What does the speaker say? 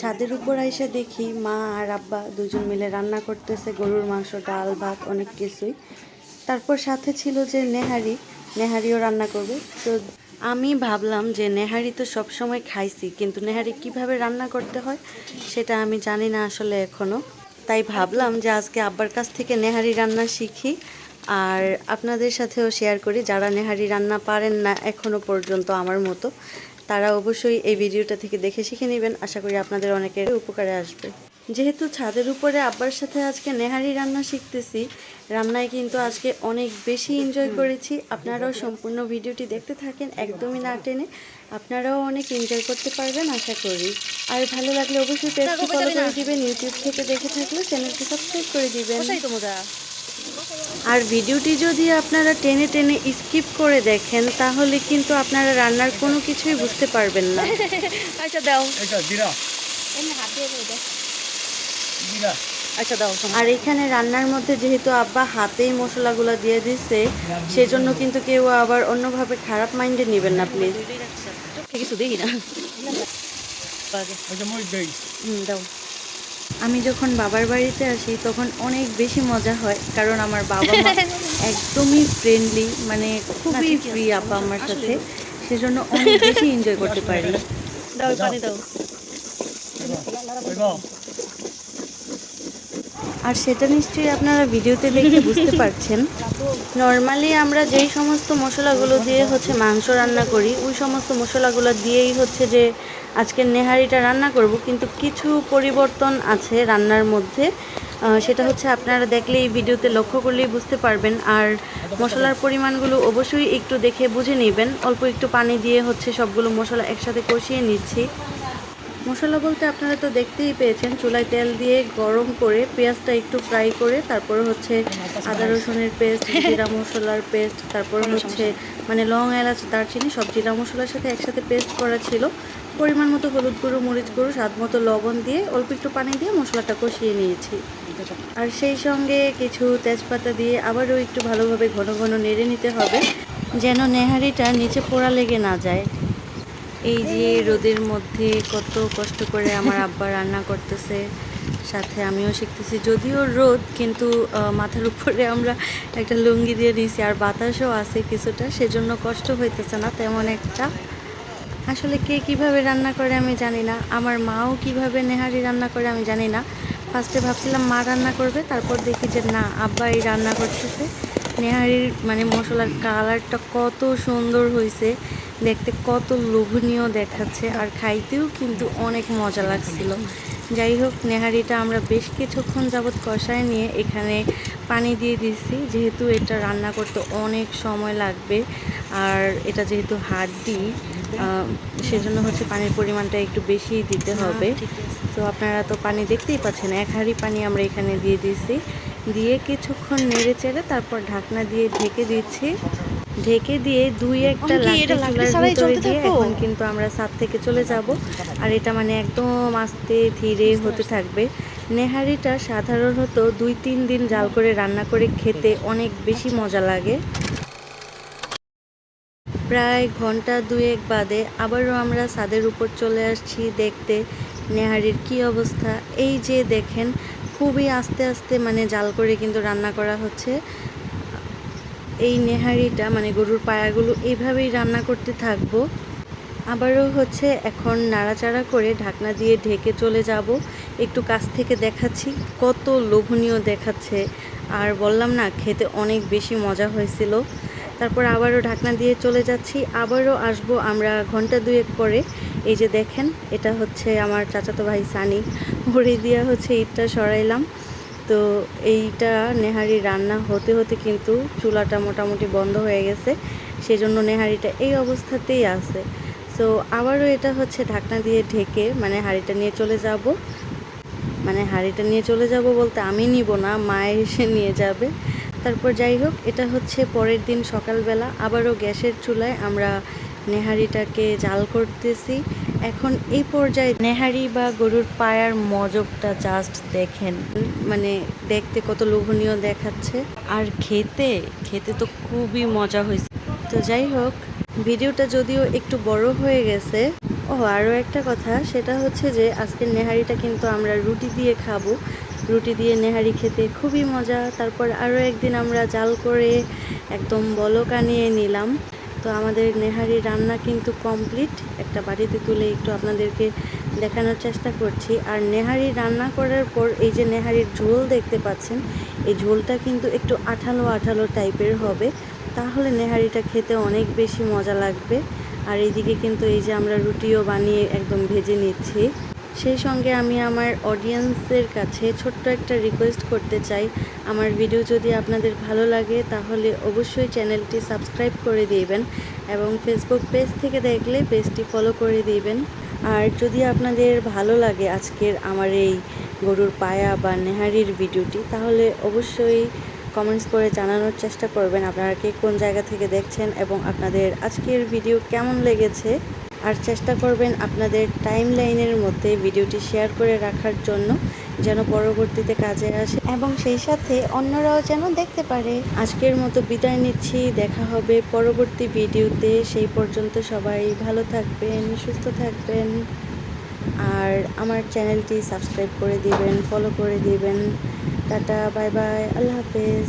ছাদের উপর এসে দেখি মা আর আব্বা দুজন মিলে রান্না করতেছে, গরুর মাংস, ডাল, ভাত, অনেক কিছুই। তারপর সাথে ছিল যে নেহারি, নেহারিও রান্না করবে। তো আমি ভাবলাম যে নেহারি তো সবসময় খাইছি, কিন্তু নেহারি কীভাবে রান্না করতে হয় সেটা আমি জানি না আসলে এখনও। তাই ভাবলাম যে আজকে আব্বার কাছ থেকে নেহারি রান্না শিখি আর আপনাদের সাথেও শেয়ার করি, যারা নেহারি রান্না পারেন না এখনও পর্যন্ত আমার মতো। তারা অবশ্যই এই ভিডিওটা থেকে দেখে শিখে নেবেন। আশা করি আপনাদের অনেকের উপকারে আসবে। যেহেতু ছাদের উপরে আব্বার সাথে আজকে নেহারি রান্না শিখতেছি রান্নায় কিন্তু আজকে অনেক বেশি এনজয় করেছি। আপনারাও সম্পূর্ণ ভিডিওটি দেখতে থাকেন একদমই না টেনে। আপনারাও অনেক এনজয় করতে পারবেন আশা করি। আর ভালো লাগলে অবশ্যই পেজটি ফলো করে দিবেন ইউটিউব থেকে দেখে থাকলে চ্যানেলটি সাবস্ক্রাইব করে দিবেন। আর ভিডিওটি যদি আপনারা টেনে টেনে স্কিপ করে দেখেন তাহলে কিন্তু আপনারা রান্নার কোনো কিছুই বুঝতে পারবেন না। আচ্ছা দাও। আচ্ছা দাও আর এখানে রান্নার মধ্যে যেহেতু আব্বা হাতেই মশলাগুলো দিয়ে দিচ্ছে সেজন্য কিন্তু কেউ আবার অন্যভাবে খারাপ মাইন্ডে নেবেন না প্লিজ। কিছু দেখি না। ওইটা মই দেই হুম দাও। আমি যখন বাবার বাড়িতে আসি তখন অনেক বেশি মজা হয় কারণ আমার বাবা মা একদমই ফ্রেন্ডলি মানে খুবই ফ্রি আপা আমার সাথে। সেজন্য অনেক বেশি এনজয় করতে পারি। দাও পানি দাও। আর সেটা নিশ্চয়ই আপনারা ভিডিওতে দেখে বুঝতে পারছেন। নর্মালি আমরা যেই সমস্ত মশলাগুলো দিয়ে হচ্ছে মাংস রান্না করি, ওই সমস্ত মশলাগুলো দিয়েই হচ্ছে যে আজকের নেহারিটা রান্না করব। কিন্তু কিছু পরিবর্তন আছে রান্নার মধ্যে। সেটা হচ্ছে আপনারা দেখলেই ভিডিওতে লক্ষ্য করলেই বুঝতে পারবেন। আর মশলার পরিমাণগুলো অবশ্যই একটু দেখে বুঝে নেবেন। অল্প একটু পানি দিয়ে হচ্ছে সবগুলো মশলা একসাথে কষিয়ে নিচ্ছি। মশলা বলতে আপনারা তো দেখতেই পেয়েছেন চুলায় তেল দিয়ে গরম করে পেঁয়াজটা একটু ফ্রাই করে তারপর হচ্ছে আদা রসুনের পেস্ট জিরা মশলার পেস্ট তারপর হচ্ছে মানে লং এলাচ দারচিনি সব জিরা মশলার সাথে একসাথে পেস্ট করা ছিল। পরিমাণ মতো হলুদ গুঁড়ো মরিচ গুঁড়ো স্বাদ মতো লবণ দিয়ে অল্প একটু পানি দিয়ে মশলাটা কষিয়ে নিয়েছি। আর সেই সঙ্গে কিছু তেজপাতা দিয়ে আবারও একটু ভালোভাবে ঘন ঘন নেড়ে নিতে হবে যেন নেহারিটা নিচে পোড়া লেগে না যায়। এই যে রোদের মধ্যে কত কষ্ট করে আমার আব্বা রান্না করতেছে সাথে আমিও শিখতেছি। যদিও রোদ কিন্তু মাথার উপরে আমরা একটা লুঙ্গি দিয়ে নিয়েছি আর বাতাসও আছে কিছুটা সেজন্য কষ্ট হইতেছে না তেমন একটা। আসলে কে কীভাবে রান্না করে আমি জানি না। আমার মাও কীভাবে নেহারি রান্না করে আমি জানি না। ফার্স্টে ভাবছিলাম মা রান্না করবে তারপর দেখি যে না আব্বা এই রান্না করতেছে। নেহারির মানে মশলার কালারটা কত সুন্দর হয়েছে দেখতে কত লোভনীয় দেখাচ্ছে আর খাইতেও কিন্তু অনেক মজা লাগছিল। যাই হোক নেহারিটা আমরা বেশ কিছুক্ষণ যাবৎ কষায় নিয়ে এখানে পানি দিয়ে দিচ্ছি যেহেতু এটা রান্না করতে অনেক সময় লাগবে আর এটা যেহেতু হাড্ডি সেজন্য হচ্ছে পানির পরিমাণটা একটু বেশি দিতে হবে। তো আপনারা তো পানি দেখতেই পাচ্ছেন এক হাঁড়ি পানি আমরা এখানে দিয়ে দিয়েছি। দিয়ে কিছুক্ষণ নেড়ে চেড়ে তারপর ঢাকনা দিয়ে ঢেকে দিচ্ছি। ঢেকে দিয়ে দুই একটা আমি লাকড়ি লাকড়ি চুলার ভিতরে দিয়ে এখন কিন্তু আমরা ছাদ থেকে চলে যাব। আর এটা মানে একদম আস্তে ধীরে হতে থাকবে। নেহারিটা সাধারণত দুই তিন দিন জাল করে রান্না করে খেতে অনেক বেশি মজা লাগে। প্রায় ঘণ্টা দুয়েক বাদে আবারও আমরা ছাদের উপর চলে আসছি দেখতে। নেহারির কি অবস্থা? এই যে দেখেন খুবই আস্তে আস্তে মানে জাল করে কিন্তু রান্না করা হচ্ছে। এই নেহারিটা মানে গরুর পায়াগুলো এইভাবেই রান্না করতে থাকব। আবারও হচ্ছে এখন নাড়াচাড়া করে ঢাকনা দিয়ে ঢেকে চলে যাব। একটু কাছ থেকে দেখাচ্ছি, কত লোভনীয় দেখাচ্ছে। আর বললাম না, খেতে অনেক বেশি মজা হয়েছিল। তারপর আবারও ঢাকনা দিয়ে চলে যাচ্ছি। আবারও আসব আমরা ঘণ্টা দুয়েক পরে। এই যে দেখেন, এটা হচ্ছে আমার চাচাতো ভাই সানি। ওরে দিয়া হচ্ছে ইটটা সরাইলাম। তো এইটা নেহারি রান্না হতে হতে কিন্তু চুলাটা মোটামুটি বন্ধ হয়ে গেছে। সেজন্য নেহারিটা এই অবস্থাতেই আছে। তো আবারও এটা হচ্ছে ঢাকনা দিয়ে ঢেকে মানে হাঁড়িটা নিয়ে চলে যাব। মানে হাঁড়িটা নিয়ে চলে যাব বলতে আমি নিব না, মা এসে নিয়ে যাবে। তারপর যাই হোক, এটা হচ্ছে পরের দিন সকালবেলা। আবারও গ্যাসের চুলায় আমরা নেহারিটাকে জাল করতেছি। এখন এই পর্যায়ে নেহারি বা গরুর পায়ার মজকটা জাস্ট দেখেন। মানে দেখতে কত লোভনীয় দেখাচ্ছে। আর খেতে খেতে তো খুবই মজা হয়েছে। তো যাই হোক, ভিডিওটা যদিও একটু বড় হয়ে গেছে ও আরও একটা কথা, সেটা হচ্ছে যে আজকের নেহারিটা কিন্তু আমরা রুটি দিয়ে খাব। রুটি দিয়ে নেহারি খেতে খুবই মজা। তারপর আরও একদিন আমরা জাল করে একদম বলকা নিয়ে নিলাম। তো আমাদের নেহারি রান্না কিন্তু কমপ্লিট। একটা বাড়িতে তুলে একটু আপনাদেরকে দেখানোর চেষ্টা করছি। আর নেহারি রান্না করার পর এই যে নেহারির ঝোল দেখতে পাচ্ছেন, এই ঝোলটা কিন্তু একটু আঠালো আঠালো টাইপের হবে। তাহলে নেহারিটা খেতে অনেক বেশি মজা লাগবে। আর এইদিকে কিন্তু এই যে আমরা রুটিও বানিয়ে একদম ভেজে নিচ্ছি। সেই সঙ্গে আমি আমার অডিয়েন্সের কাছে ছোট্ট একটা রিকোয়েস্ট করতে চাই। আমার ভিডিও যদি আপনাদের ভালো লাগে, তাহলে অবশ্যই চ্যানেলটি সাবস্ক্রাইব করে দিবেন এবং ফেসবুক পেজ থেকে দেখলে পেজটি ফলো করে দিবেন। আর যদি আপনাদের ভালো লাগে আজকের আমার এই গরুর পায়া বা নেহারির ভিডিওটি তাহলে অবশ্যই কমেন্টস করে জানানোর চেষ্টা করবেন। আপনারা কে কোন জায়গা থেকে দেখছেন এবং আপনাদের আজকের ভিডিও কেমন লেগেছে? আর চেষ্টা করবেন আপনাদের টাইম লাইনের মধ্যে ভিডিওটি শেয়ার করে রাখার জন্য, যেন পরবর্তীতে কাজে আসে এবং সেই সাথে অন্যরাও যেন দেখতে পারে। আজকের মতো বিদায় নিচ্ছি। দেখা হবে পরবর্তী ভিডিওতে সেই পর্যন্ত সবাই ভালো থাকবেন, সুস্থ থাকবেন। আর আমার চ্যানেলটি সাবস্ক্রাইব করে দিবেন ফলো করে দিবেন। টাটা বাই বাই আল্লাহ হাফেজ।